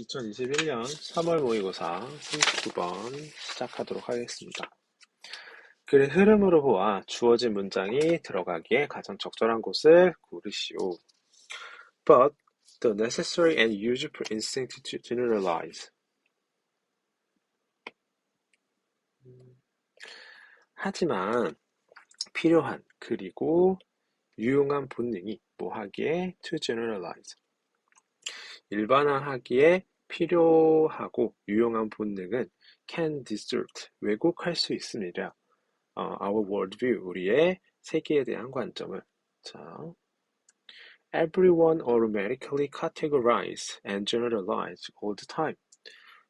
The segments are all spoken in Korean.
2021년 3월 모의고사 39번 시작하도록 하겠습니다. 글의 흐름으로 보아 주어진 문장이 들어가기에 가장 적절한 곳을 고르시오. But the necessary and useful instinct to generalize. 하지만 필요한 그리고 유용한 본능이 뭐 하기에 to generalize. 일반화하기에 필요하고 유용한 본능은 can distort, 왜곡할 수 있습니다. 어, our worldview, 우리의 세계에 대한 관점을. 자, everyone automatically categorize and generalize all the time.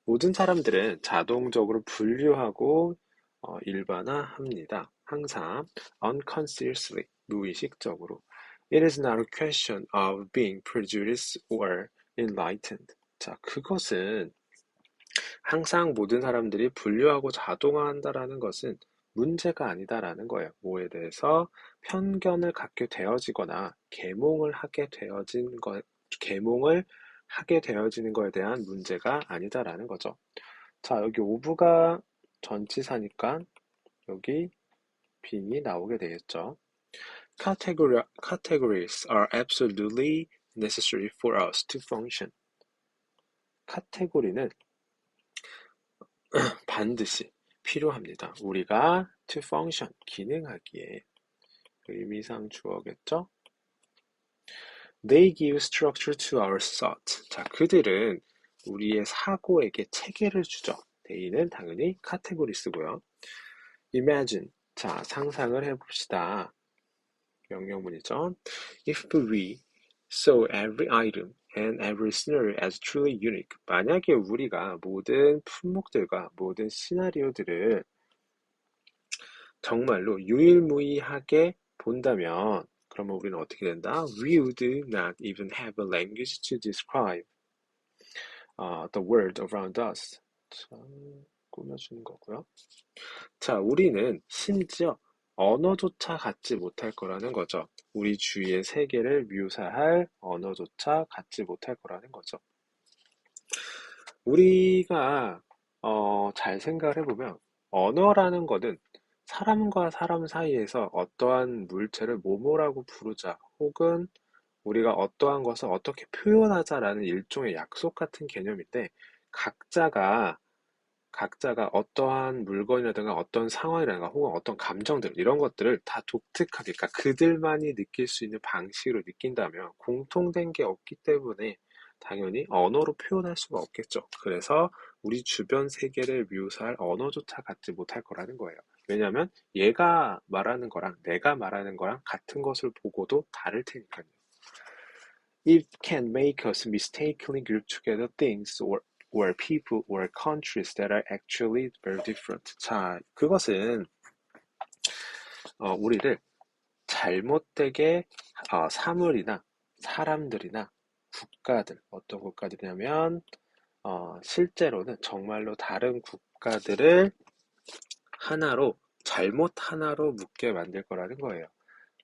모든 사람들은 자동적으로 분류하고 어, 일반화합니다. 항상 unconsciously, 무의식적으로. It is not a question of being prejudiced or enlightened. 자, 그것은 항상 모든 사람들이 분류하고 자동화한다라는 것은 문제가 아니다라는 거예요. 뭐에 대해서 편견을 갖게 되어지거나 계몽을 하게 되어진 것, 계몽을 하게 되어지는 것에 대한 문제가 아니다라는 거죠. 자, 여기 오브가 전치사니까 여기 빙이 나오게 되겠죠. Categories are absolutely necessary for us to function. 카테고리는 반드시 필요합니다. 우리가 to function, 기능하기에 의미상 주어겠죠? They give structure to our thought. 자, 그들은 우리의 사고에게 체계를 주죠. they는 당연히 카테고리 쓰고요. Imagine. 자, 상상을 해봅시다. 명령문이죠. If we saw every item and every scenario as truly unique. 만약에 우리가 모든 품목들과 모든 시나리오들을 정말로 유일무이하게 본다면 그러면 우리는 어떻게 된다? We would not even have a language to describe uh, the world around us. 자, 꾸며주는 거고요. 자, 우리는 심지어 언어조차 갖지 못할 거라는 거죠. 우리 주위의 세계를 묘사할 언어조차 갖지 못할 거라는 거죠. 우리가 어, 잘 생각을 해보면 언어라는 것은 사람과 사람 사이에서 어떠한 물체를 뭐뭐라고 부르자 혹은 우리가 어떠한 것을 어떻게 표현하자라는 일종의 약속 같은 개념인데 각자가 각자가 어떠한 물건이라든가 어떤 상황이라든가 혹은 어떤 감정들 이런 것들을 다 독특하게 그러니까 그들만이 느낄 수 있는 방식으로 느낀다면 공통된 게 없기 때문에 당연히 언어로 표현할 수가 없겠죠. 그래서 우리 주변 세계를 묘사할 언어조차 갖지 못할 거라는 거예요. 왜냐하면 얘가 말하는 거랑 내가 말하는 거랑 같은 것을 보고도 다를 테니까요. It can make us mistakenly group together things or or people or countries that are actually very different. 자, 그것은 어, 우리를 잘못되게 어, 사물이나 사람들이나 국가들, 어떤 국가들이냐면 어, 실제로는 정말로 다른 국가들을 하나로 잘못 하나로 묶게 만들 거라는 거예요.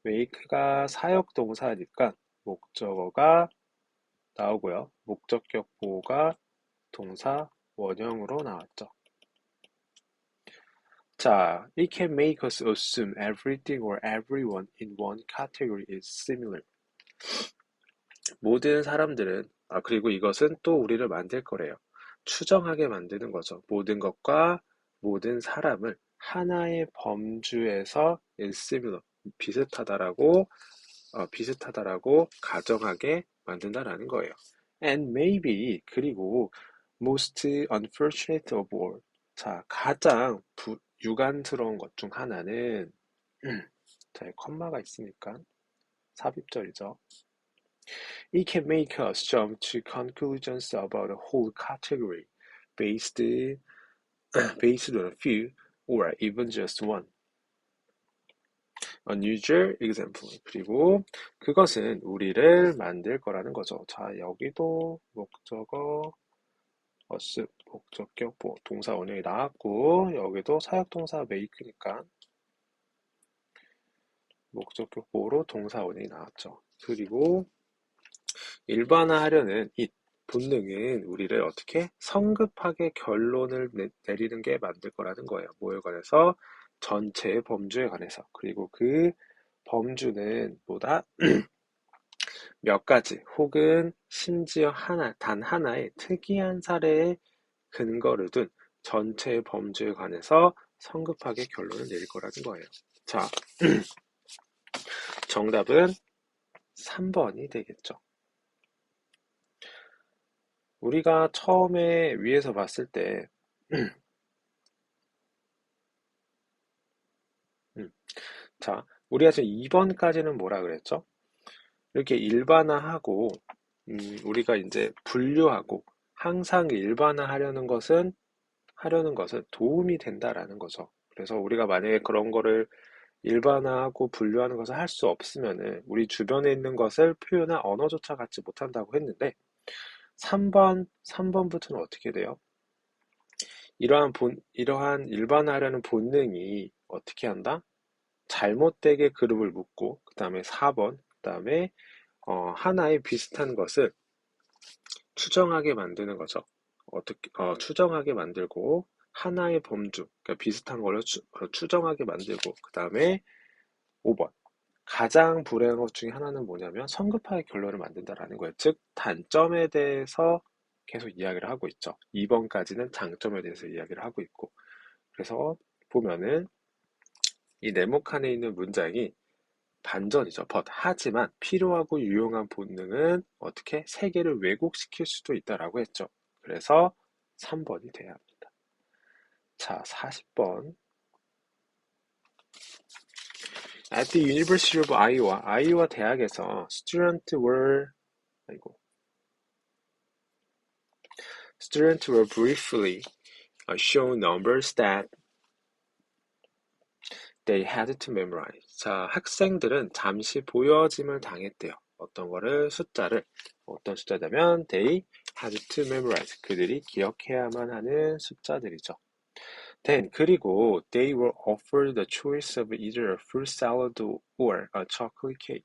make가 사역 동사니까 목적어가 나오고요. 목적격 보호가 동사 원형으로 나왔죠. 자, it can make us assume everything or everyone in one category is similar. 모든 사람들은, 아, 그리고 이것은 또 우리를 만들 거래요. 추정하게 만드는 거죠. 모든 것과 모든 사람을 하나의 범주에서 is similar, 비슷하다라고, 어, 비슷하다라고 가정하게 만든다라는 거예요. And maybe, 그리고 most unfortunate of all. 자, 가장 부, 유감스러운 것 중 하나는 자, 컴마가 있으니까 삽입절이죠. It can make us jump to conclusions about a whole category based based on a few or even just one. unusual example. 그리고 그것은 우리를 만들 거라는 거죠. 자, 여기도 목적어 어스 목적격 보 동사 원형이 나왔고 여기도 사역동사 make니까 목적격 보로 동사 원형이 나왔죠. 그리고 일반화하려는 it 본능은 우리를 어떻게 성급하게 결론을 내, 내리는 게 만들 거라는 거예요. 뭐에 관해서? 전체의 범주에 관해서. 그리고 그 범주는 뭐다? 몇 가지 혹은 심지어 하나, 단 하나의 특이한 사례에 근거를 둔 전체의 범주에 관해서 성급하게 결론을 내릴 거라는 거예요. 자, 정답은 3번이 되겠죠. 우리가 처음에 위에서 봤을 때, 음, 자, 우리가 지금 2번까지는 뭐라 그랬죠? 이렇게 일반화하고, 음, 우리가 이제 분류하고, 항상 일반화하려는 것은, 하려는 것은 도움이 된다라는 거죠. 그래서 우리가 만약에 그런 거를 일반화하고 분류하는 것을 할 수 없으면은 우리 주변에 있는 것을 표현할 언어조차 갖지 못한다고 했는데 3번, 3번부터는 어떻게 돼요? 이러한 본, 이러한 일반화하려는 본능이 어떻게 한다? 잘못되게 그룹을 묶고, 그 다음에 4번, 그 다음에 어, 하나의 비슷한 것을 추정하게 만드는 거죠. 어떻게, 어, 추정하게 만들고, 하나의 범주, 그러니까 비슷한 걸로 추, 어, 추정하게 만들고, 그 다음에 5번. 가장 불행한 것 중에 하나는 뭐냐면 성급하게 결론을 만든다라는 거예요. 즉, 단점에 대해서 계속 이야기를 하고 있죠. 2번까지는 장점에 대해서 이야기를 하고 있고. 그래서 보면은 이 네모칸에 있는 문장이 반전이죠. but 하지만 필요하고 유용한 본능은 어떻게 세계를 왜곡시킬 수도 있다라고 했죠. 그래서 3번이 돼야 합니다. 자, 40번. At the University of Iowa, 아이오와 대학에서 students were 아이고 students were briefly shown numbers that they had to memorize. 자, 학생들은 잠시 보여짐을 당했대요. 어떤 거를 숫자를 어떤 숫자냐면 they had to memorize. 그들이 기억해야만 하는 숫자들이죠. Then 그리고 they were offered the choice of either a fruit salad or a chocolate cake.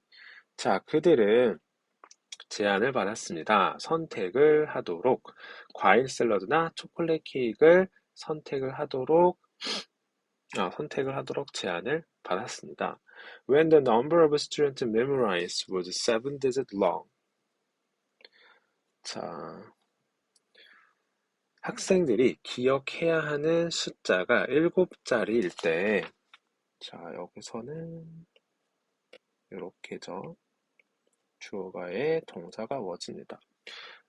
자, 그들은 제안을 받았습니다. 선택을 하도록 과일 샐러드나 초콜릿 케이크를 선택을 하도록 아, 선택을 하도록 제안을 받았습니다. When the number of students memorized was seven digits long. 자, 학생들이 기억해야 하는 숫자가 7자리일 때, 자, 여기서는 이렇게죠. 주어가의 동사가 워집니다.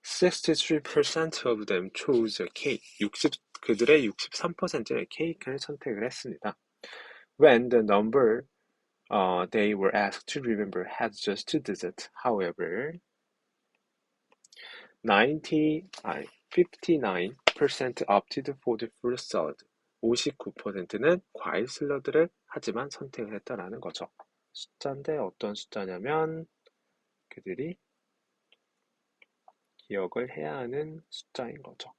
63% of them chose a cake. 60, 그들의 63%는 케이크를 선택을 했습니다. When the number uh, they were asked to remember had just two digits, however, 90, 아니, 59% opted for the fruit salad. 59%는 과일 샐러드를 하지만 선택을 했다라는 거죠. 숫자인데 어떤 숫자냐면 그들이 기억을 해야 하는 숫자인 거죠.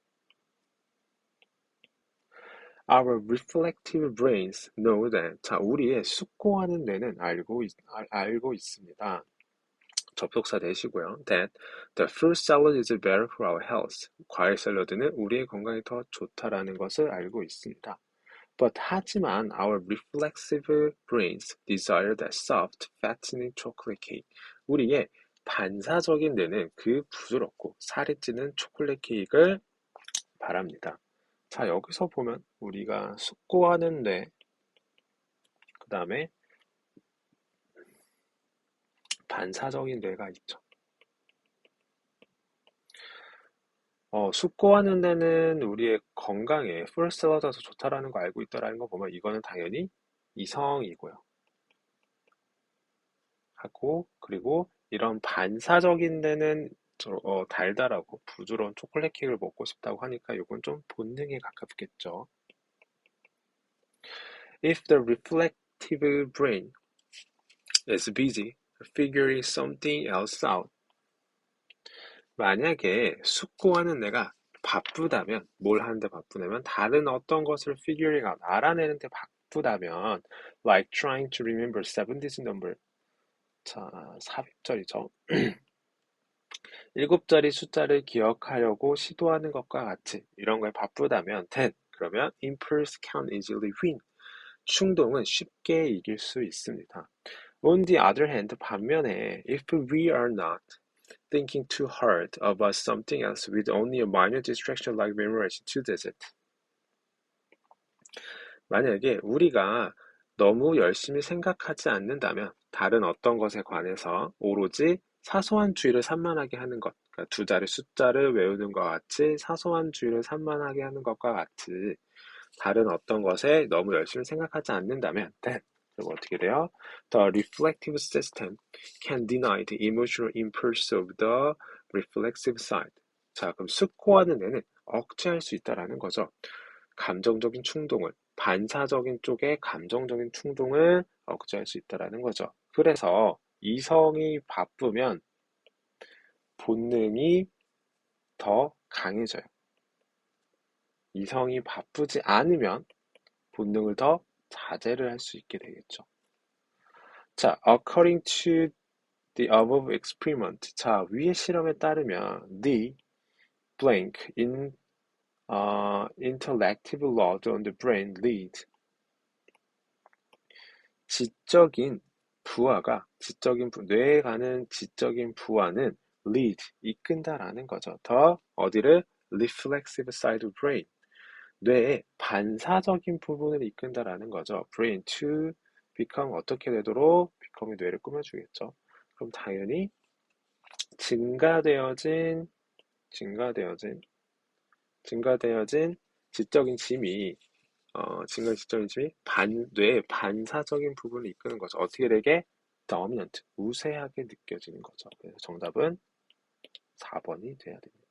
Our reflective brains know that. 자, 우리의 숙고하는 뇌는 알고, 있, 알, 알고 있습니다. 접속사 내시고요. That the fruit salad is better for our health. 과일 샐러드는 우리의 건강에 더 좋다라는 것을 알고 있습니다. But 하지만 our reflexive brains desire that soft, fattening chocolate cake. 우리의 반사적인 뇌는 그 부드럽고 살이 찌는 초콜릿 케이크를 바랍니다. 자, 여기서 보면 우리가 숙고하는 뇌, 그 다음에 반사적인 뇌가 있죠. 어, 숙고하는 데는 우리의 건강에 플러스가 더 좋다라는 거 알고 있다라는 거 보면 이거는 당연히 이성이고요. 하고 그리고 이런 반사적인 데는 저, 어, 달달하고 부드러운 초콜릿 케이크를 먹고 싶다고 하니까 이건 좀 본능에 가깝겠죠. If the reflective brain is busy figuring something else out, 만약에 숙고하는 내가 바쁘다면, 뭘 하는데 바쁘냐면, 다른 어떤 것을 figuring out, 알아내는데 바쁘다면, like trying to remember seven digit number. 자, 삽입절이죠. 일곱 자리 숫자를 기억하려고 시도하는 것과 같이 이런 거에 바쁘다면 then 그러면 impulse can easily win. 충동은 쉽게 이길 수 있습니다. On the other hand, 반면에 if we are not thinking too hard about something else with only a minor distraction like memorizing two digits. 만약에 우리가 너무 열심히 생각하지 않는다면 다른 어떤 것에 관해서 오로지 사소한 주의를 산만하게 하는 것, 그러니까 두 자리 숫자를 외우는 것 같이 사소한 주의를 산만하게 하는 것과 같이 다른 어떤 것에 너무 열심히 생각하지 않는다면 then 그럼 어떻게 돼요? The reflective system can deny the emotional impulse of the reflexive side. 자, 그럼 숙고하는 애는 억제할 수 있다라는 거죠. 감정적인 충동을 반사적인 쪽의 감정적인 충동을 억제할 수 있다라는 거죠. 그래서 이성이 바쁘면 본능이 더 강해져요. 이성이 바쁘지 않으면 본능을 더 자제를 할 수 있게 되겠죠. 자, according to the above experiment. 자, 위의 실험에 따르면 the blank in uh, intellective load on the brain lead 지적인 부하가 지적인 부, 뇌에 가는 지적인 부하는 lead 이끈다라는 거죠. 더 어디를 reflexive side of brain 뇌의 반사적인 부분을 이끈다라는 거죠. brain to become 어떻게 되도록 become이 뇌를 꾸며주겠죠. 그럼 당연히 증가되어진 증가되어진 증가되어진 지적인 짐이 어, 지적인 짐이 반, 뇌의 반사적인 부분을 이끄는 거죠. 어떻게 되게 dominant, 우세하게 느껴지는 거죠. 그래서 정답은 4번이 돼야 됩니다.